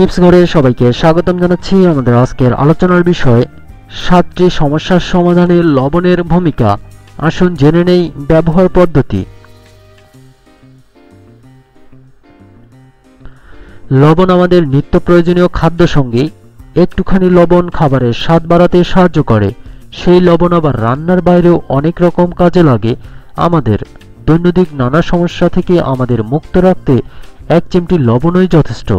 Tips ঘরে সবাইকে স্বাগতম জানাচ্ছি আমাদের আজকের আলোচনার বিষয়, সাতটি সমস্যার সমাধানে লবণের ভূমিকা। আসুন জেনে নেই ব্যবহার পদ্ধতি। লবণ আমাদের নিত্য প্রয়োজনীয় খাদ্য সঙ্গী। একটুখানি লবণ খাবারের স্বাদ বাড়াতে সাহায্য করে। সেই লবণ আবার রান্নার বাইরেও অনেক রকম কাজে লাগে। আমাদের দৈনন্দিন নানা সমস্যা থেকে আমাদের মুক্ত রাখতে এক চিমটি লবণই যথেষ্ট।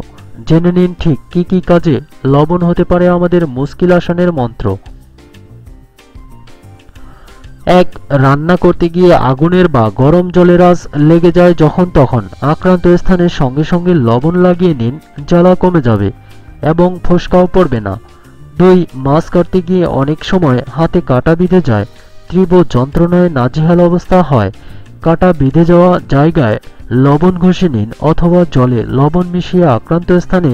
জেনে নিন ঠিক কি কি কাজে লবণ হতে পারে আমাদের মুশকিল আসানের মন্ত্র। এক, রান্না করতে গিয়ে আগুনের বা গরম জলের আঁচ লেগে যায় যখন তখন। আক্রান্ত স্থানে সঙ্গে সঙ্গে লবণ লাগিয়ে নিন, জ্বালা কমে যাবে এবং ফোসকাও পড়বে না। দুই, মাছ কাটতে গিয়ে অনেক সময় হাতে কাটা বিঁধে যায়। তীব্র যন্ত্রণায় নাজেহাল অবস্থা হয়। কাটা বিঁধে যাওয়া জায়গায় লবণ ঘষে নিন অথবা জলে লবণ মিশিয়ে আক্রান্ত স্থানে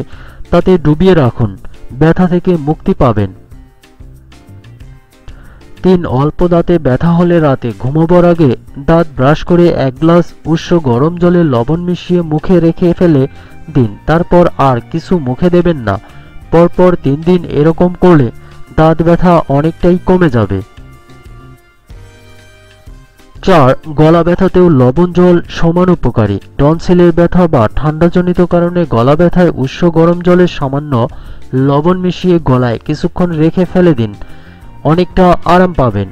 তাতে ডুবিয়ে রাখুন, ব্যথা থেকে মুক্তি পাবেন। তিন, অল্প দাঁতে ব্যথা হলে রাতে ঘুমাবার আগে দাঁত ব্রাশ করে এক গ্লাস উষ্ণ গরম জলে লবণ মিশিয়ে মুখে রেখে ফেলে দিন। তারপর আর কিছু মুখে দেবেন না। পরপর তিন দিন এরকম করলে দাঁত ব্যথা অনেকটাই কমে যাবে। চার গলা ব্যথাতেও লবণ জল সমান উপকারী। টনসিলের ব্যথা বা ঠান্ডাজনিত কারণে গলা ব্যথায় উষ্ণ গরম জলের সামান্য লবণ মিশিয়ে গলায় কিছুক্ষণ রেখে ফেলে দিন। অনেকটা আরাম পাবেন।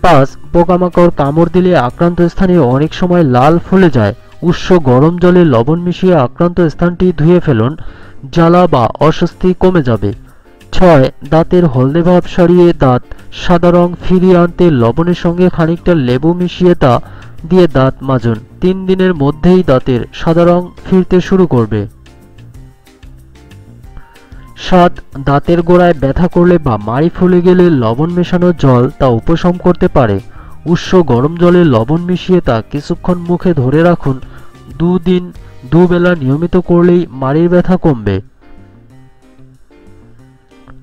পাঁচ পোকামাকড় কামড় দিলে আক্রান্ত স্থানে অনেক সময় লাল ফুলে যায়। উষ্ণ গরম জলে লবণ মিশিয়ে আক্রান্ত স্থানটি ধুয়ে ফেলুন। জ্বালা বা অস্বস্তি কমে যাবে। ছয়। দাঁতের হলদে ভাব সরিয়ে দাঁত। সাদা রং ফিরিয়ে আনতে লবণের সঙ্গে খানিকটা লেবু মিশিয়ে তা দিয়ে দাঁত মাজুন। তিন দিনের মধ্যেই দাঁতের সাদা রং ফিরতে শুরু করবে। সাত। দাঁতের গোড়ায় ব্যথা করলে বা মাড়ি ফুলে গেলে লবণ মেশানো জল তা উপশম করতে পারে। উষ্ণ গরম জলে লবণ মিশিয়ে তা কিছুক্ষণ মুখে ধরে রাখুন। দুদিন, দুবেলা নিয়মিত করলেই মাড়ির ব্যথা কমবে।